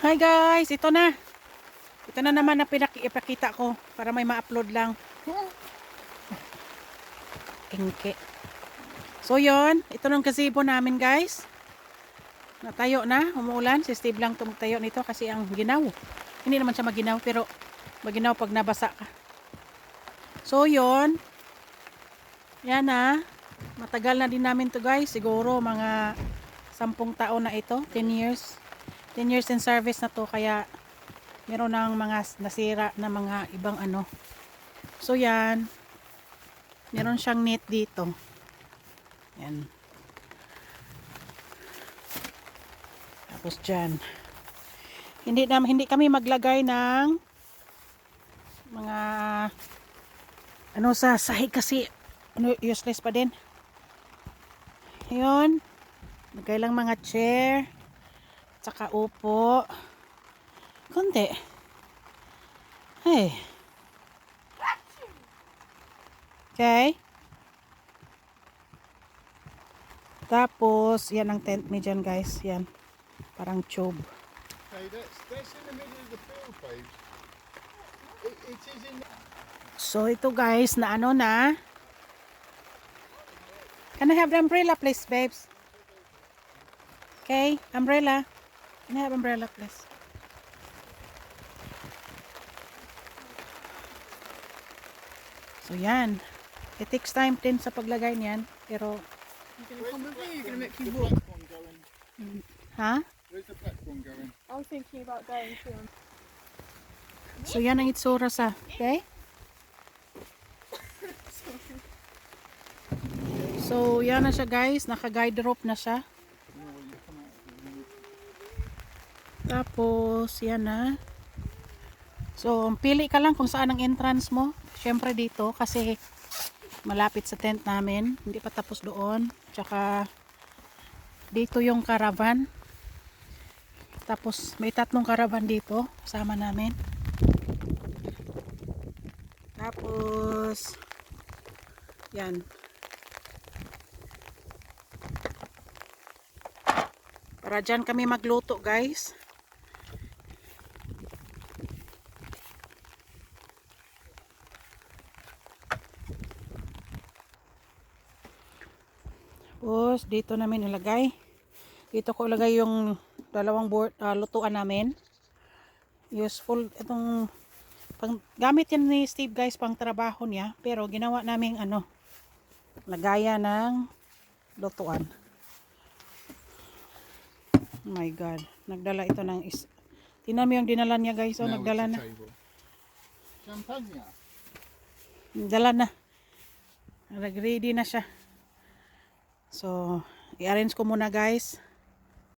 Hi guys, ito na. Ito na naman na pinaki- ipakita ko para may ma-upload lang. Ingke. So yon, ito ng gazebo namin guys. Natayo na, umuulan. Si Steve lang tumutayo nito kasi ang ginaw. Hindi naman siya maginaw pero maginaw pag nabasa ka. So yon. Yan na. Matagal na din namin to guys. Siguro mga sampung taon na ito. 10 years. 10 years in service na to kaya meron ng mga nasira na mga ibang ano. So yan. Meron siyang net dito. Yan. Tapos dyan. Hindi, na, hindi kami maglagay ng mga ano sa sahig kasi ano, useless pa din. Yun. Lagay lang mga chair. Tsaka upo. Konti. Hey. Okay. Tapos, yan ang tent ni dyan guys. Yan. Parang tube. Okay, that's that's in the middle of the field, babes. It, it is in. So, ito guys, na ano na. Can I have the umbrella please, babes? Okay, umbrella. Can I have umbrella please? So, yan. It takes time din sa paglagay niyan. Pero, ha? Where's the platform going? I'm thinking about going to So, yan ang itsura sa, okay? So, yan na siya guys. Naka-guide rope na siya. Tapos, yan na. So, pili ka lang kung saan ang entrance mo. Siyempre dito kasi malapit sa tent namin. Hindi pa tapos doon. Tsaka, dito yung caravan. Tapos, may tatlong caravan dito. Kasama namin. Tapos, yan. Para dyan kami magluto guys. Tapos, dito namin ilagay. Dito ko ilagay yung dalawang board, ah, lutuan namin. Useful itong pang, gamit yan ni Steve guys pang trabaho niya. Pero ginawa namin ano, lagaya ng lutuan. Oh my God. Nagdala ito ng is... Tingnan mo yung dinala niya guys. Oh, nagdala na. Champagne. Dala na. Nag-ready na siya. So, i-arrange ko muna guys.